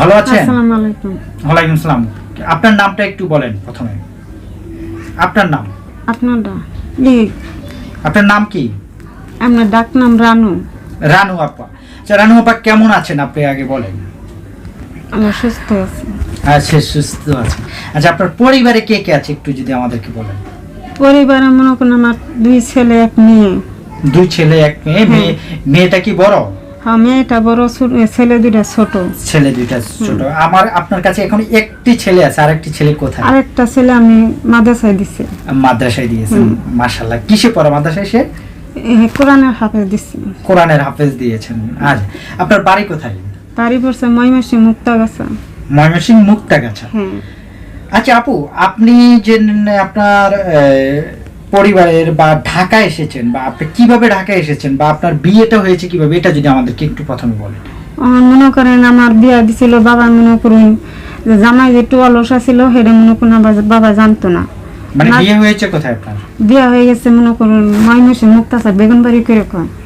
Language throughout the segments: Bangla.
ভালো আছেন? আসসালামু আলাইকুম। ওয়ালাইকুম সালাম। আপনার নামটা একটু বলেন প্রথমে। আপনার নাম? আপনার আপনার নাম কি? আপনার ডাক নাম রানু। রানু আপা। আচ্ছা রানু আপা কেমন আছেন আপনি আগে বলেন। আমরা সুস্থ আছি। আচ্ছা সুস্থ আছে। আচ্ছা আপনার পরিবারে কে কে আছে একটু যদি আমাদেরকে বলেন। পরিবারে মনে করুন আমার দুই ছেলে এক মেয়ে। দুই ছেলে এক মেয়ে। মেয়ে মেয়েটা কি বড়? হ্যাঁ মেয়েটা বড় ছেলে দুইটা ছোট। ছেলে দুইটা ছোট। আমার আপনার কাছে এখন একটি ছেলে আছে আর একটি ছেলে কোথায়? আরেকটা ছেলে আমি মাদ্রাসায় দিছি। মাদ্রাসায় দিয়েছেন মাশাল্লাহ কিসে পড়ে মাদ্রাসায় সে? কোরআনের হাফেজ দিছি। কোরআনের হাফেজ দিয়েছেন। আজ আপনার বাড়ি কোথায়? তারই পড়ছে ময়মাসি মুক্তা গাছা ময়মনসিং মুক্তাগাছা। হ্যাঁ। আচ্ছা আপু আপনি যে আপনার পরিবারের বা ঢাকা এসেছেন বা আপনি কীভাবে ঢাকা এসেছেন বা আপনার বিয়েটা হয়েছে কীভাবে, এটা যদি আমাদেরকে একটু প্রথমে বলেন। মনে করেন আমার বিয়া দিছিল, বাবা মনে করুন, জামাই যে অলসা ছিল সেটা মনে করুন বাবা জানতো না। মানে বিয়ে হয়েছে কোথায় আপনার? বিয়া হয়ে গেছে মনে করুন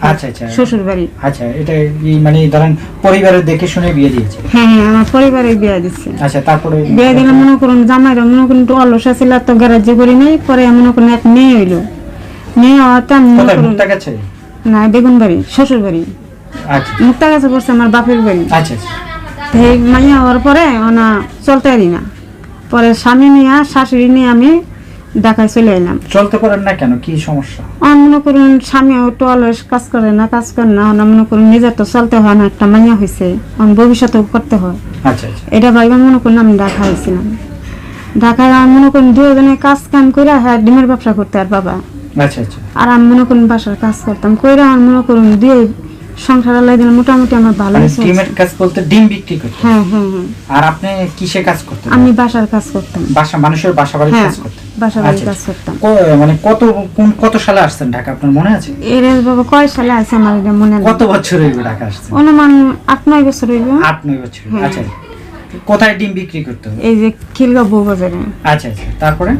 আচ্ছা আচ্ছা। শ্বশুর বাড়ি আচ্ছা এটা মানে ধরেন দেখে শুনে বিয়ে দিয়েছে? হ্যাঁ হ্যাঁ আমার পরিবারে বিয়া দিচ্ছে। আচ্ছা তারপরে বিয়া দিলে মনে করুন জামাইরা মনে করুন একটু অলসা ছিল তো গ্যারাজ্য করি নাই পরে মনে করুন এক মেয়ে হইল। মেয়ে হওয়াতে মনে করুন না শ্বশুর বাড়ি আচ্ছা। পড়ছে আমার বাপের বাড়ি। আচ্ছা আচ্ছা। মাইয়া হওয়ার পরে ওনা চলতে পারি না। পরে স্বামী নিয়ে শাশুড়ি নিয়ে আমি ঢাকায় চলে এলাম। চলতে পারেন না কেন? কি সমস্যা? আমার মনে করুন স্বামী একটু অলস কাজ করে না কাজ করে না ওনা মনে করুন নিজের তো চলতে হয় না একটা মাইয়া হয়েছে আমার ভবিষ্যতেও করতে হয়। আচ্ছা আচ্ছা। এটা ভাইবা মনে করুন আমি ঢাকা হয়েছিলাম ঢাকায় আমি মনে করুন দুজনে কাজ কাম করে হ্যাঁ ডিমের ব্যবসা করতে আর বাবা। আচ্ছা আচ্ছা। আর আমি মনে করুন বাসার কাজ করতাম কইরা আমার মনে করুন দিয়ে সংসার আলাই দিন মোটামুটি আমার ভালো মানে ডিমের কাজ বলতে ডিম বিক্রি করতেন? হ্যাঁ হ্যাঁ হ্যাঁ। আর আপনি কিসে কাজ করতেন? আমি বাসার কাজ করতাম। বাসা মানুষের বাসা বাড়ির হ্যাঁ। কাজ করতেন? বাসা আচ্ছা, কাজ করতাম। মানে কত কোন কত সালে আসছেন ঢাকা আপনার মনে আছে? এর বাবা কয় সালে আছে আমার এটা মনে নেই। কত বছর হইবে ঢাকা আসছেন? অনুমান আট নয় বছর হইব। আট নয় বছর হ্যাঁ। আচ্ছা কোথায় ডিম বিক্রি করতে হবে? এই যে খিলগা বউ বাজারে। আচ্ছা আচ্ছা। তারপরে?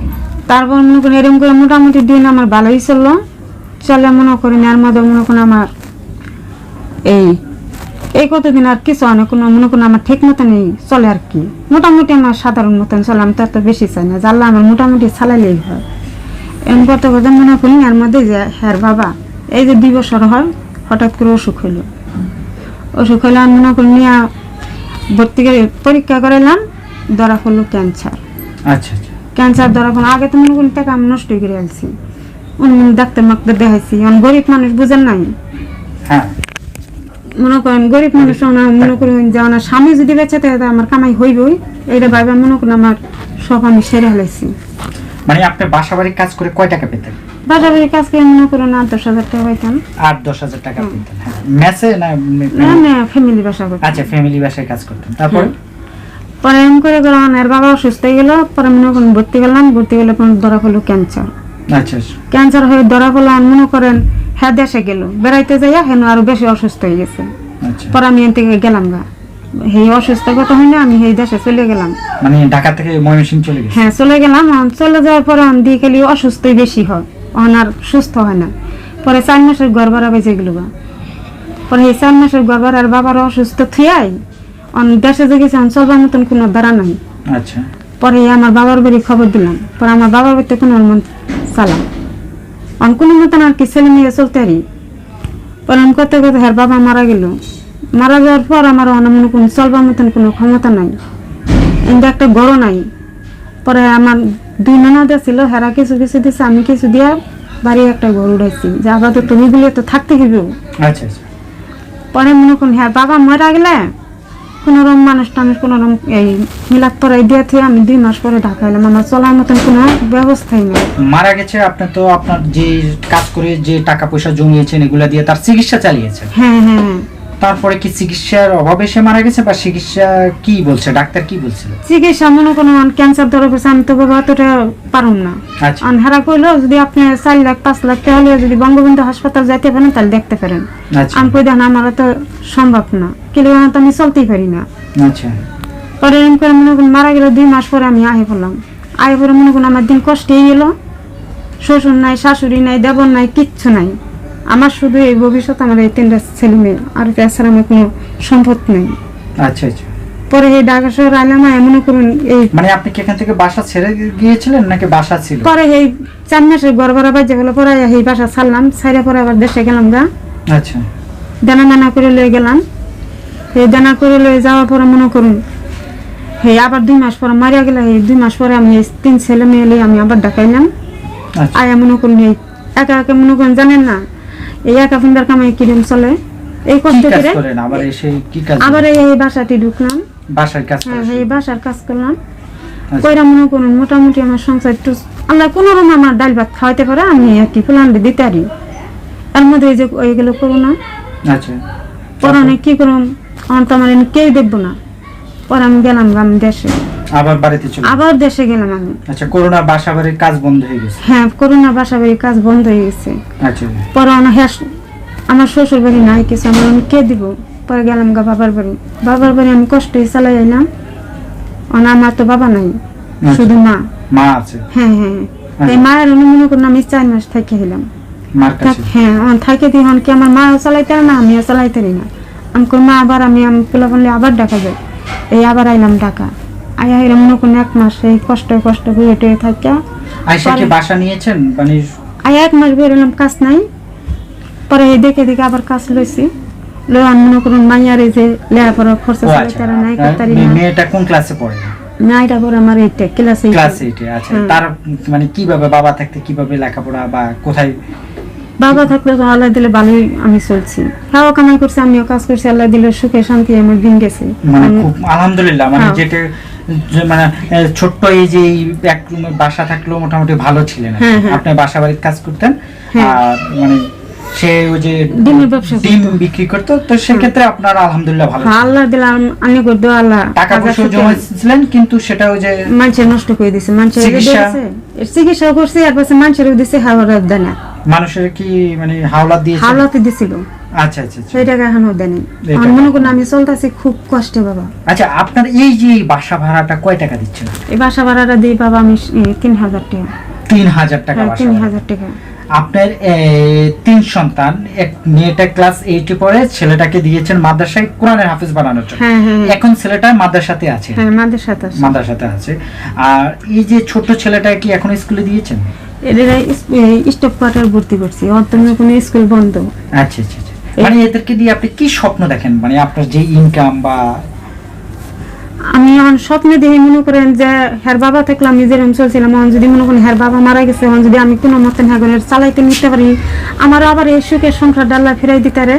তারপর মনে করেন এরকম করে মোটামুটি দিন আমার ভালোই চলল। চলে মনে করেন এর মধ্যে মনে করেন আমার এই এই কতদিন আর কিছু না কোনো মনে করেন আমার ঠিক মতন এই চলে আর কি। মোটামুটি আমার সাধারণ মতন চলে আমি তো এত বেশি চাই না জানলা আমার মোটামুটি চালাইলেই হয়। এমন করতে করতে মনে করি এর মধ্যে যে হ্যার বাবা এই যে দুই বছর হয় হঠাৎ করে অসুখ হইল। অসুখ হইলে আমি মনে করি নিয়ে ভর্তি করে পরীক্ষা করাইলাম ধরা পড়ল ক্যান্সার আচ্ছা আচ্ছা। ক্যান্সার ধরা কোনো আগে তো মনে করেন টাকা আমি নষ্ট করে অন্য ডাক্তার মাক্তার দেখাইছি অন গরিব মানুষ বুঝেন নাই। হ্যাঁ। মনে করেন গরিব মানুষ ওনার মনে করেন যে ওনার স্বামী যদি বেঁচে থাকে আমার কামাই হইবই। এইটা ভাবে মনে করেন আমার সব আমি সেরে ফেলাইছি মানে আপনি বাসা বাড়ির কাজ করে কয় টাকা পেতেন? কাজ করে মনে করেন আট দশ হাজার টাকা পাইতাম। আট দশ হাজার টাকা পেতেন হ্যাঁ। মেসে না না না ফ্যামিলি বাসা করতাম। আচ্ছা ফ্যামিলি বাসায় কাজ করতেন। তারপর? পরে এম করে করে ওনার বাবা অসুস্থ হয়ে গেল পরে মনে করেন ভর্তি গেলাম ভর্তি গেলে পরে ধরা পড়ল ক্যান্সার আচ্ছা। আচ্ছা ক্যান্সার হয়ে ধরা পড়ল মনে করেন হ্যাঁ দেশে গেল। বেড়াইতে যাইয়া হেন আরও বেশি অসুস্থ হয়ে গেছে। আচ্ছা। পরে আমি থেকে গেলাম গা। এই অসুস্থ কথা হয় না আমি এই দেশে চলে গেলাম। মানে ঢাকা থেকে ময়মনসিং চলে গেছে? হ্যাঁ চলে গেলাম। চলে যাওয়ার পরে আমি দিয়ে খালি অসুস্থই বেশি হয়। অন আর সুস্থ হয় না। পরে চার মাসের ঘর ভাড়া বেঁচে গেল গা। পরে এই চার মাসের ঘর ভাড়ার বাবার অসুস্থ থুয়াই অন দেশে যে গেছে চলবার মতন কোনো বেড়া নাই। আচ্ছা। পরে আমার বাবার বাড়ি খবর দিলাম। পরে আমার বাবার বাড়িতে কোনো মন চালাম। অন মতন আর কি ছেলে মেয়ে চলতে পারি পরে আমি করতে করতে হ্যাঁ বাবা মারা গেল। মারা যাওয়ার পর আমার অন্য মনে কোনো চলবার মতন কোনো ক্ষমতা নাই। কিন্তু একটা গড় নাই। পরে আমার দুই ননদা ছিল হেরা কিছু কিছু দিছে আমি কিছু দিয়া বাড়ি একটা গরু উড়াইছি। যে আবার তো তুমি বলে তো থাকতে হইব। আচ্ছা আচ্ছা। পরে মনে করুন হ্যাঁ বাবা মারা গেলে কোনো রকম মানুষ টানুষ কোনোরকম এই মিলাদ পরাই দিয়েছে আমি দুই মাস পরে ঢাকা এলাম। আমার চলার মতন কোনো ব্যবস্থাই নেই। মারা গেছে আপনি তো আপনার যে কাজ করে যে টাকা পয়সা জমিয়েছেন এগুলা দিয়ে তার চিকিৎসা চালিয়েছেন? হ্যাঁ হ্যাঁ হ্যাঁ। তারপরে কি চিকিৎসার অভাবে সে মারা গেছে বা চিকিৎসা কি বলছে? ডাক্তার কি বলছিল? চিকিৎসা মনে কোনো ক্যান্সার ধরে পড়ছে আমি তো বাবা অতটা পারুম না। আচ্ছা। আর হারা কইলো যদি আপনি চার লাখ পাঁচ লাখ তাহলে যদি বঙ্গবন্ধু হাসপাতাল যাইতে পারেন তাহলে দেখতে পারেন। আচ্ছা। আমি কই দেখেন আমার তো সম্ভব না। কিন্তু তো আমি চলতেই পারি না। আচ্ছা। পরে এরকম করে মনে করুন মারা গেল দুই মাস পরে আমি আহে পড়লাম। আহে পরে মনে করুন আমার দিন কষ্টেই এলো। শ্বশুর নাই শাশুড়ি নাই দেবর নাই কিচ্ছু নাই। আমার শুধু এই ভবিষ্যৎ আমার এই তিনটা ছেলে মেয়ে আর তাছাড়া আমার কোনো সম্পদ নেই। আচ্ছা আচ্ছা। পরে এই ঢাকা শহর আইলাম আয় মনে করুন এই মানে আপনি কি এখান থেকে বাসা ছেড়ে গিয়েছিলেন নাকি বাসা ছিল? পরে এই চার ঘর ভাড়া বাজে গেল পরে এই বাসা ছাড়লাম ছাইরা পরে আবার দেশে গেলাম গা। আচ্ছা। দানা দানা করে লয়ে গেলাম। এই দানা করে লয়ে যাওয়ার পরে মনে করুন হে আবার দুই মাস পরে মারিয়া গেলে এই দুই মাস পরে আমি তিন ছেলে মেয়ে আমি আবার ঢাকাইলাম আচ্ছা। আয়া মনে করুন এই একা একা মনে করুন জানেন না এই একা কামাই কিরম চলে? এই কষ্ট করে আবার এসে কি কাজ আবার এই বাসাটি ঢুকলাম। বাসার কাজ হ্যাঁ এই বাসার কাজ করলাম। আচ্ছা। কইরা মনে করুন মোটামুটি আমার সংসার একটু আল্লাহ কোনো রকম আমার ডাল ভাত খাওয়াইতে পারে আমি আর কি ফুলান দিতে পারি। এর মধ্যে এই যে ওইগুলো করো না আচ্ছা। পরে কি করুম? আমার তো আমার কেউ দেখব না। পরে আমি গেলাম গ্রাম দেশে। আবার বাড়িতে চলে আবার দেশে গেলাম আমি। আচ্ছা করোনা বাসা বাড়ির কাজ বন্ধ হয়ে গেছে? হ্যাঁ করোনা বাসা বাড়ির কাজ বন্ধ হয়ে গেছে। আচ্ছা। পরে অনেক হ্যাঁ আমার শ্বশুর বাড়ি নাই কিছু আমার আমি কে দিব? পরে গেলাম গা বাবার বাড়ি। বাবার বাড়ি আমি কষ্ট চালাই এলাম অনা আমার তো বাবা নাই শুধু মা। মা আছে? হ্যাঁ হ্যাঁ। এই মায়ের অন্য মনে করুন আমি চার মাস থেকে এলাম হ্যাঁ থাকে দিয়ে হন কি আমার মা চালাইতে না? আমিও চালাইতে না। আমি মা আবার আমি আমি পোলা বললে আবার ডাকা যায় এই আবার আইলাম ডাকা আয়া এরম করুন এক মাস কষ্ট কষ্ট করে টয়ে থাকে আয়সা কি বাসা নিয়েছেন? মানে আয়া এক মাস বেরোলাম কাজ নাই। পরে দেখে দেখে আবার কাজ লইছি। লই আন মনে করুন মাইয়ার এই যে লেখাপড়া খরচা ও চালাইতে আচ্ছা। নাই করতারি না মেয়েটা কোন ক্লাসে পড়ে? নাইটা পরে আমার এইটা ক্লাসে ক্লাস আচ্ছা। তার মানে কীভাবে বাবা থাকতে কীভাবে লেখাপড়া বা কোথায় বাবা থাকলে তো আল্লাহ দিলে ভালোই আমি চলছি হ্যাঁ কামাই করছি আমিও কাজ করছি আল্লাহ দিলে সুখে শান্তি আমার দিন গেছে মানে খুব আলহামদুলিল্লাহ মানে হ্যাঁ। যেটা মানে ছোট্ট এই যে এক রুমে বাসা থাকলেও মোটামুটি ভালো ছিলেন। হ্যাঁ, হ্যাঁ। আপনি বাসা বাড়ির কাজ করতেন। আর মানে সে ওই যে ডিমের ব্যবসা ডিম বিক্রি করতো তো সেক্ষেত্রে আপনার আলহামদুলিল্লাহ ভালো আল্লাহ দিলে আমি করতো আল্লাহ টাকা পয়সা জমাইছিলেন কিন্তু সেটা ওই যে মানুষের নষ্ট করে দিছে মানুষের চিকিৎসা? চিকিৎসা করছে আর পাশে মানুষের দিছে হাওড়ার দানা মানুষের কি মানে দিয়েছে? হাওলাতে দিছিল। আচ্ছা আচ্ছা আচ্ছা। সেই টাকা এখনও এই আমি মনে করুন আমি চলতেছি খুব কষ্টে বাবা। আচ্ছা আপনার এই যে বাসা ভাড়াটা কয় টাকা দিচ্ছেন? এই বাসা ভাড়াটা দিই বাবা আমি তিন হাজার টাকা। তিন হাজার টাকা হ্যাঁ, তিন হাজার টাকা। আপনার তিন সন্তান এক মেয়েটা ক্লাস এইটে পড়ে ছেলেটাকে দিয়েছেন মাদ্রাসায় কোরআনের হাফিজ বানানোর জন্য। হ্যাঁ হ্যাঁ এখন ছেলেটা মাদ্রাসাতে হ্যাঁ আছে। মাদ্রাসাতে আছে। আর এই যে ছোট ছেলেটা কি এখন স্কুলে দিয়েছেন? এদের স্টপ কোয়ার্টার ভর্তি করছি। অত কোনো স্কুল বন্ধ। আচ্ছা আচ্ছা আচ্ছা। মানে এদেরকে দিয়ে আপনি কি স্বপ্ন দেখেন? মানে আপনার যে ইনকাম বা আমি এখন স্বপ্নে দেখে মনে করেন যে হ্যার বাবা থাকলে আমি যেরকম চলছিলাম এখন যদি মনে করেন হ্যার বাবা মারা গেছে এখন যদি আমি কোনো মতন হ্যাঁ করে চালাইতে নিতে পারি আমার আবার এই সুখের সংসার ডাল্লা ফিরাই দিতে পারে।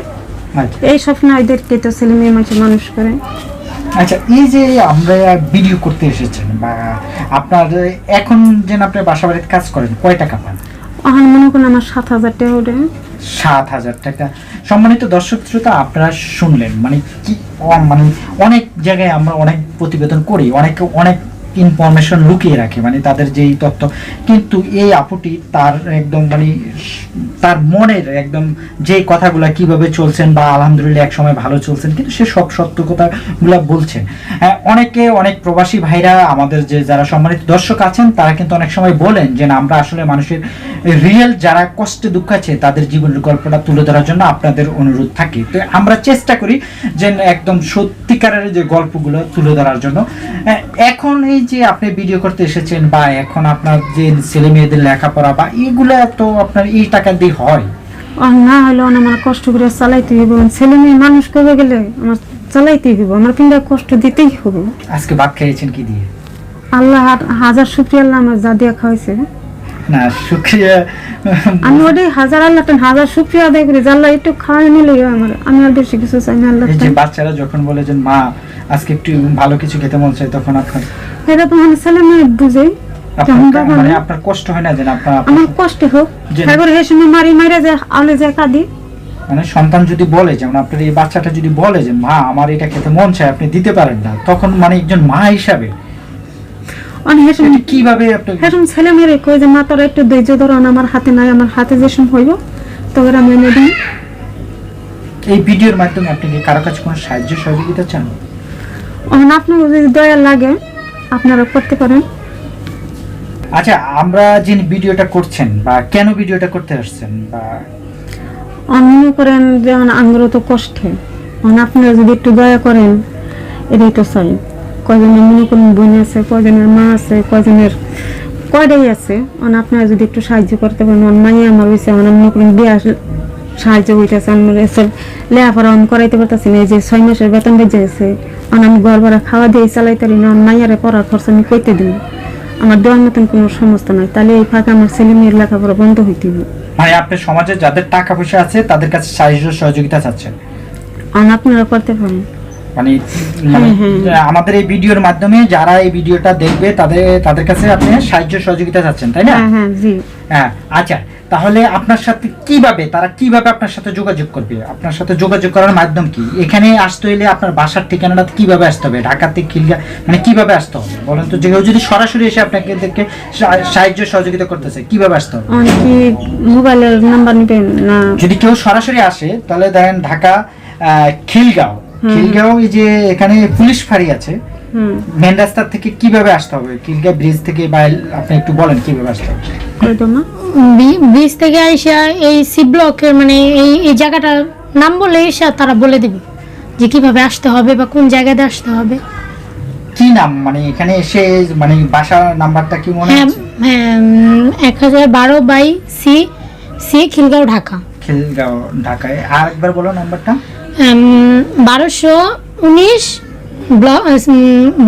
আচ্ছা। এই স্বপ্ন এদেরকে তো ছেলে মেয়ে মানুষ মানুষ করে। আচ্ছা এই যে আমরা ভিডিও করতে এসেছেন বা আপনার এখন যেন আপনি বাসা বাড়িতে কাজ করেন কয় টাকা পান? আমার মনে করেন আমার সাত হাজার টাকা ওটা সাত হাজার টাকা। সম্মানিত দর্শক শ্রোতা আপনারা শুনলেন মানে কি মানে অনেক জায়গায় আমরা অনেক প্রতিবেদন করি অনেকে অনেক ইনফরমেশন লুকিয়ে রাখে মানে তাদের যেই তথ্য। কিন্তু এই আপুটি তার একদম মানে তার মনের একদম যে কথাগুলো কীভাবে চলছেন বা আলহামদুলিল্লাহ এক সময় ভালো চলছেন, কিন্তু সে সব সত্য কথাগুলো বলছেন অনেকে অনেক প্রবাসী ভাইরা আমাদের যে যারা সম্মানিত দর্শক আছেন, তারা কিন্তু অনেক সময় বলেন যে, না, আমরা আসলে মানুষের রিয়েল যারা কষ্টে দুঃখ আছে, তাদের জীবনের গল্পটা তুলে ধরার জন্য আপনাদের অনুরোধ থাকে। তো আমরা চেষ্টা করি যে, একদম সত্যিকারের যে গল্পগুলো তুলে ধরার জন্য। এখন এই যে আপনি ভিডিও করতে এসেছেন বা এখন আপনার যে ছেলে মেয়েদের লেখাপড়া বা এগুলা তো আপনার এই টাকা দিয়ে হয়। আর না হলে আমার কষ্ট করে চালাইতে হবে ছেলে মেয়ে মানুষ করবে গেলে আমার চালাইতে হবে আমার কিন্তু কষ্ট দিতেই হবে আজকে ভাত খেয়েছেন কি দিয়ে? আল্লাহ হাজার শুক্রিয়া আল্লাহ আমার যা দিয়া খাওয়াইছে। না শুক্রিয়া। আমি ওটাই হাজার আল্লাহ হাজার শুক্রিয়া আদায় করি আল্লাহ একটু খাওয়াই নিলে আমার। আমি আর বেশি কিছু চাই না আল্লাহ যে বাচ্চারা যখন বলে যে মা আজকে একটু ভালো কিছু খেতে মন চাই তখন আপনার এটা তো মানে বুঝে। মানে আপনার কষ্ট হয় না যে না আপনার আমার কষ্ট হোক। সময় মারি মারে আলে কাঁদি। মানে সন্তান যদি বলে যেমন আপনার এই বাচ্চাটা যদি বলে যে মা আমার এটা খেতে মন চায় আপনি দিতে পারেন না তখন মানে একজন মা হিসাবে। কীভাবে ছেলে কই যে মা তোরা একটু ধৈর্য ধরো আমার হাতে নাই আমার হাতে যে হইব তখন আমি এনে দিই। এই ভিডিওর মাধ্যমে আপনি কি কারও কাছে কোনো সাহায্য সহযোগিতা চান? আপনার যদি দয়া লাগে আপনারা করতে পারেন। আচ্ছা আমরা যে ভিডিওটা করছেন বা কেন ভিডিওটা করতে আসছেন বা মনে করেন যেমন আঙ্গুর তো কষ্টে এখন আপনারা যদি একটু দয়া করেন এটাই তো চাই। কয়জনের মনে করেন বোন আছে কয়জনের মা আছে কয়জনের কয়টাই আছে। মানে আপনারা যদি একটু সাহায্য করতে পারেন আমার মাই আমার হয়েছে আমার মনে করেন বিয়ে আসলে সাহায্য হইতেছে আমার এসব লেখাপড়া আমি করাইতে পারতেছি না। এই যে ছয় মাসের বেতন বেজে গেছে আমি ঘর ভাড়া খাওয়া দিয়ে চালাইতে পারি না মাইয়ারে পড়ার খরচ আমি কইতে দিই। আমার দেওয়ার মতন কোনো সমস্যা নাই তাহলে এই ফাঁকা আমার ছেলে মেয়ের লেখাপড়া বন্ধ হইতে হবে। মানে আপনি সমাজে যাদের টাকা পয়সা আছে তাদের কাছে সাহায্য সহযোগিতা চাচ্ছেন। আর আপনারা করতে পারেন। মানে মানে। আমাদের এই ভিডিওর মাধ্যমে যারা এই ভিডিওটা দেখবে তাদের তাদের কাছে আপনি সাহায্য সহযোগিতা চাচ্ছেন তাই না? হ্যাঁ হ্যাঁ হ্যাঁ আচ্ছা তাহলে আপনার সাথে কীভাবে তারা কীভাবে আপনার সাথে যোগাযোগ করবে? আপনার সাথে যোগাযোগ করার মাধ্যম কি? এখানে আসতে হলে আপনার বাসার ঠিকানাটা কীভাবে আসতে হবে? ঢাকাতে খিলগা মানে কীভাবে আসতে হবে? বলেন তো যে কেউ যদি সরাসরি এসে আপনাকে দেখে সাহায্য সহযোগিতা করতেছে কীভাবে আসতে হবে? কি মোবাইলের নাম্বার নেবেন না? যদি কেউ সরাসরি আসে তাহলে দেখেন ঢাকা আহ, খিলগাঁও খিলগাঁও যে এখানে পুলিশ ফাঁড়ি আছে। মেন রাস্তা থেকে কীভাবে আসতে হবে? খিলগাঁও ব্রিজ থেকে বা আপনি একটু বলেন কীভাবে আসতে হবে? করে দাও মা বি- বীজ থেকে আইসা এই সি ব্লকের মানে এই এই জায়গাটার নাম বলে এসে তারা বলে দিবে যে কীভাবে আসতে হবে বা কোন জায়গাতে আসতে হবে। কি নাম? মানে এখানে এসে মানে বাসা নাম্বারটা কি মনে হ্যাঁ আছে? হ্যাঁ এক হাজার বারো by C C Khilgaon Dhaka. Khilgaon ঢাকায়। আর একবার বলো নাম্বারটা। বারোশো উনিশ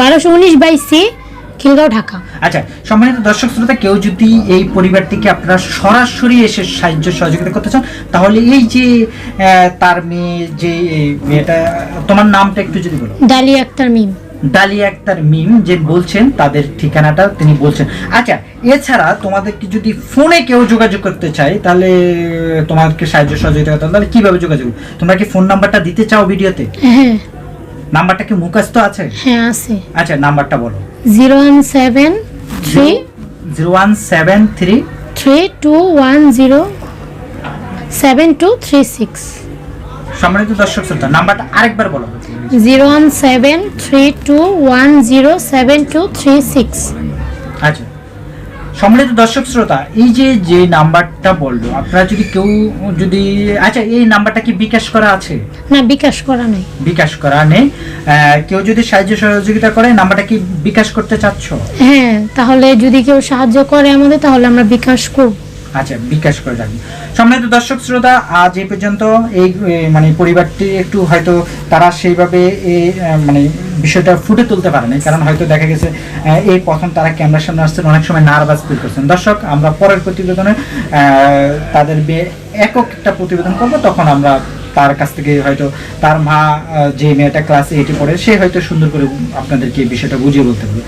বারোশো উনিশ বাই সি খিলগাঁও ঢাকা। আচ্ছা সম্মানিত দর্শক শ্রোতা কেউ যদি এই পরিবারটিকে আপনারা সরাসরি এসে সাহায্য সহযোগিতা করতে চান তাহলে এই যে তার মেয়ে যে মেয়েটা তোমার নামটা একটু যদি বলো। ডালি আক্তার মিম। ডালিয়া আক্তার মিম যে বলছেন তাদের ঠিকানাটা তিনি বলছেন। আচ্ছা এছাড়া তোমাদেরকে যদি ফোনে কেউ যোগাযোগ করতে চায় তাহলে তোমাদেরকে সাহায্য সহযোগিতা করতে তাহলে কীভাবে যোগাযোগ? তোমরা কি ফোন নাম্বারটা দিতে চাও ভিডিওতে? হ্যাঁ। নাম্বারটা কি মুখস্থ আছে? হ্যাঁ আছে। আচ্ছা নাম্বারটা বলো। Zero one seven three zero one seven three three two one zero seven two three six. সম্মানিত দর্শক শ্রোতা নাম্বারটা আরেকবার বলো। Zero one seven three two one zero seven two three six. আচ্ছা। সম্মানিত দর্শক শ্রোতা এই যে যে নাম্বারটা বলল আপনারা যদি কেউ যদি আচ্ছা এই নাম্বারটা কি বিকাশ করা আছে? না বিকাশ করা নেই। বিকাশ করা নেই। কেউ যদি সাহায্য সহযোগিতা করে নাম্বারটা কি বিকাশ করতে চাচ্ছ? হ্যাঁ তাহলে যদি কেউ সাহায্য করে আমাদের তাহলে আমরা বিকাশ করব। আচ্ছা বিকাশ করে রাখবেন সম্মানিত দর্শক, শ্রোতা, আজ এই পর্যন্ত এই মানে পরিবারটি একটু হয়তো তারা সেইভাবে এই মানে বিষয়টা ফুটে তুলতে পারে নাই। কারণ হয়তো দেখা গেছে এই প্রথম তারা ক্যামেরার সামনে আসছেন, অনেক সময় নার্ভাস ফিল করছেন। দর্শক, আমরা পরের প্রতিবেদনে তাদের একক একটা প্রতিবেদন করব। তখন আমরা তার কাছ থেকে হয়তো তার মা যে মেয়েটা ক্লাস এইটে পড়ে, সে হয়তো সুন্দর করে আপনাদেরকে এই বিষয়টা বুঝিয়ে বলতে পারবে।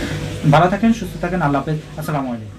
ভালো থাকেন, সুস্থ থাকেন, আল্লাহ হাফেজ। আসসালামু আলাইকুম।